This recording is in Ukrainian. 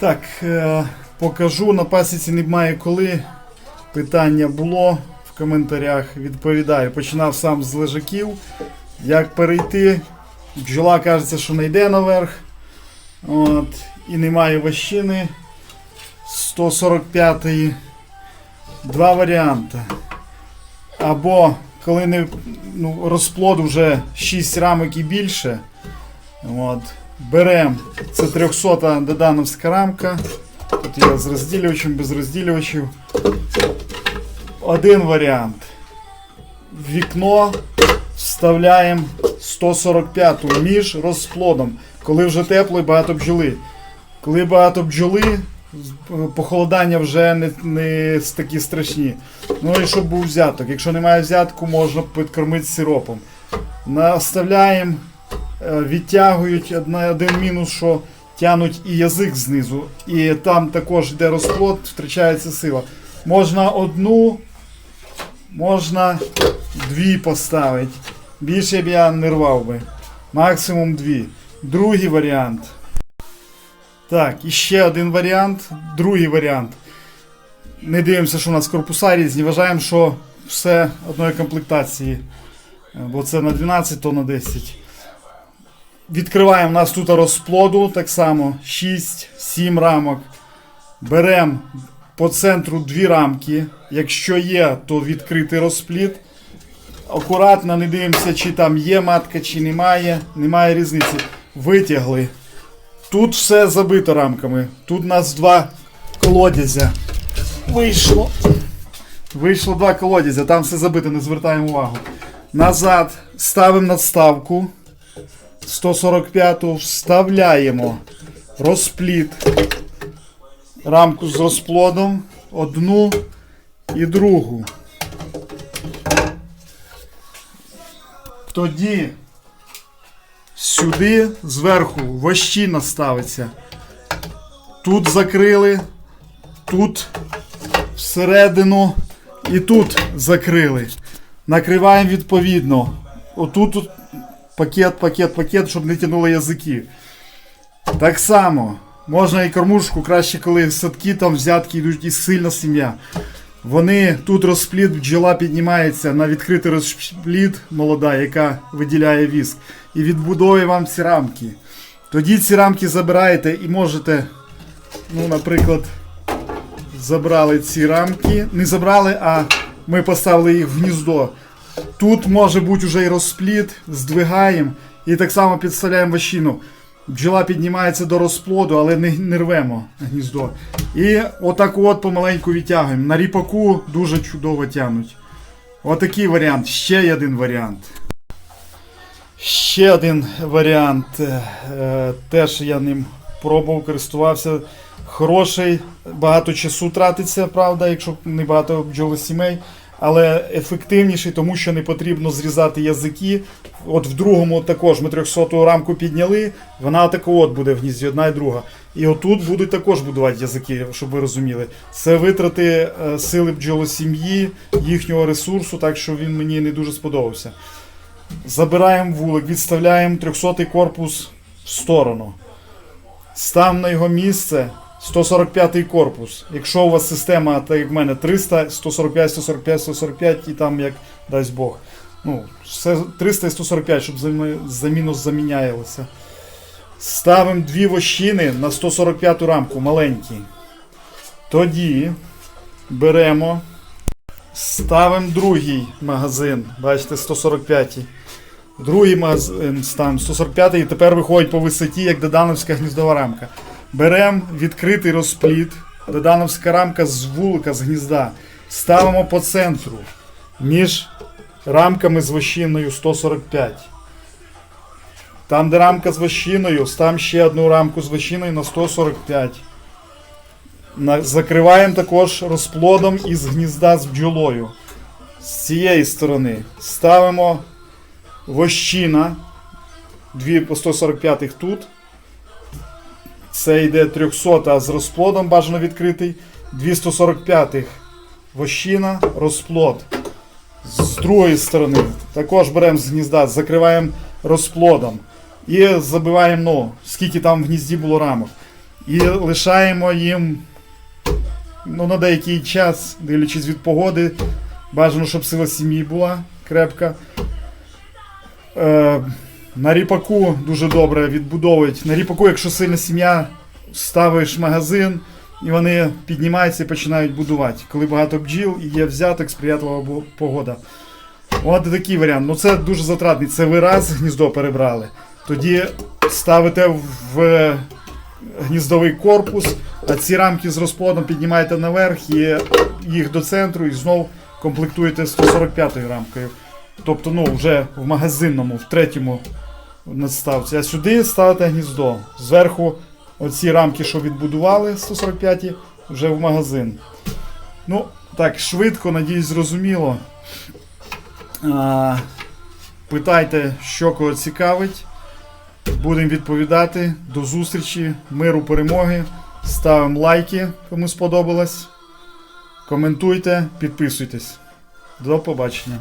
Так, е, покажу на пасіці немає коли. Питання було в коментарях. Відповідаю. Починав сам з лежаків. Як перейти? Бджола кажеться, що не йде наверх. От, і немає ващини 145-ї. Два варіанти. Або коли не, ну, розплод вже 6 рамок і більше. От, беремо це 300 додановська рамка. Тут я з розділювачем, без розділювачів. Один варіант. Вікно вставляємо 145 між розплодом, коли вже тепло і багато бджоли. Коли багато бджоли, похолодання вже не, не такі страшні. Ну і щоб був взяток. Якщо немає взятку, можна підкормити сиропом. Наставляємо, відтягують одна- один мінус, що тянуть і язик знизу. І там також йде розплод, втрачається сила. Можна одну, можна дві поставити. Більше б я не рвав би. Максимум дві. Другий варіант. Так, і ще один варіант. Другий варіант. Не дивимося, що у нас корпуса різні. Вважаємо, що все одної комплектації. Е, Бо це на 12, то на 10. Відкриваємо у нас тут розплоду так само 6-7 рамок. Беремо по центру дві рамки. Якщо є, то відкритий розплід. Акуратно не дивимося, чи там є матка, чи немає. Немає різниці. Витягли. Тут все забито рамками. Тут у нас два колодязя. Вийшло. Вийшло два колодязя, там все забито, не звертаємо увагу. Назад ставимо надставку. 145 вставляємо розплід. Рамку з розплодом. Одну і другу. Тоді сюди зверху вощина ставиться. Тут закрили, тут всередину і тут закрили. Накриваємо відповідно. Отут от пакет, пакет, пакет, щоб не тянуло язики. Так само, можна і кормушку, краще, коли садки там взятки йдуть і сильна сім'я. Вони тут розплід, бджола піднімається на відкритий розплід молода, яка виділяє віск. І відбудовує вам ці рамки. Тоді ці рамки забираєте і можете, ну, наприклад, забрали ці рамки. Не забрали, а ми поставили їх в гніздо. Тут може бути вже і розплід, здвигаємо і так само підставляємо ващину. Бджола піднімається до розплоду, але не, не рвемо гніздо. І отак от помаленьку відтягуємо. На ріпаку дуже чудово тягнуть. Отакий варіант. Ще один варіант. Ще один варіант. Е, Теж я ним пробував, користувався. Хороший, багато часу тратиться, правда, якщо не багато бджоли сімей. Але ефективніший, тому що не потрібно зрізати язики. От в другому також ми 300 рамку підняли, вона тако от буде в гнізді, одна і друга. І отут будуть також будувати язики, щоб ви розуміли. Це витрати е, сили бджолосім'ї, їхнього ресурсу, так що він мені не дуже сподобався. Забираємо вулик, відставляємо 300 корпус в сторону. Ставимо на його місце 145 корпус. Якщо у вас система, так як в мене 300, 145, 145, 145 і там як дасть Бог. Ну, все 300 і 145, щоб замі- за замінялося. Ставимо дві вощини на 145 рамку, маленькі. Тоді беремо, ставимо другий магазин. Бачите, 145. Другий магазин ставимо 145 і тепер виходить по висоті, як додановська гніздова рамка. Беремо відкритий розплід, додановська рамка з вулика, з гнізда. Ставимо по центру між рамками з вощиною 145. Там, де рамка з вощиною, ставимо ще одну рамку з вощиною на 145. Закриваємо також розплодом із гнізда з бджолою. З цієї сторони ставимо вощина. Дві по 145 тут. Це йде 300 з розплодом бажано відкритий. 245-х вощина, розплод. З другої сторони також беремо з гнізда, закриваємо розплодом. І забиваємо, ну, скільки там в гнізді було рамок. І лишаємо їм ну, на деякий час, дивлячись від погоди. Бажано, щоб сила сім'ї була крепка. Е, на ріпаку дуже добре відбудовують. На ріпаку, якщо сильна сім'я, ставиш магазин, і вони піднімаються і починають будувати. Коли багато бджіл і є взяток, сприятлива погода. От такий варіант. Ну це дуже затратний. Це ви раз гніздо перебрали. Тоді ставите в гніздовий корпус, а ці рамки з розплодом піднімаєте наверх і їх до центру і знов комплектуєте 145 рамкою. Тобто, ну, вже в магазинному, в третьому надставці. А сюди ставите гніздо. Зверху оці рамки, що відбудували 145, вже в магазин. Ну, так, швидко, надіюсь, зрозуміло. А, питайте, що кого цікавить. Будемо відповідати. До зустрічі, миру, перемоги. Ставимо лайки, кому сподобалось. Коментуйте, підписуйтесь. До побачення.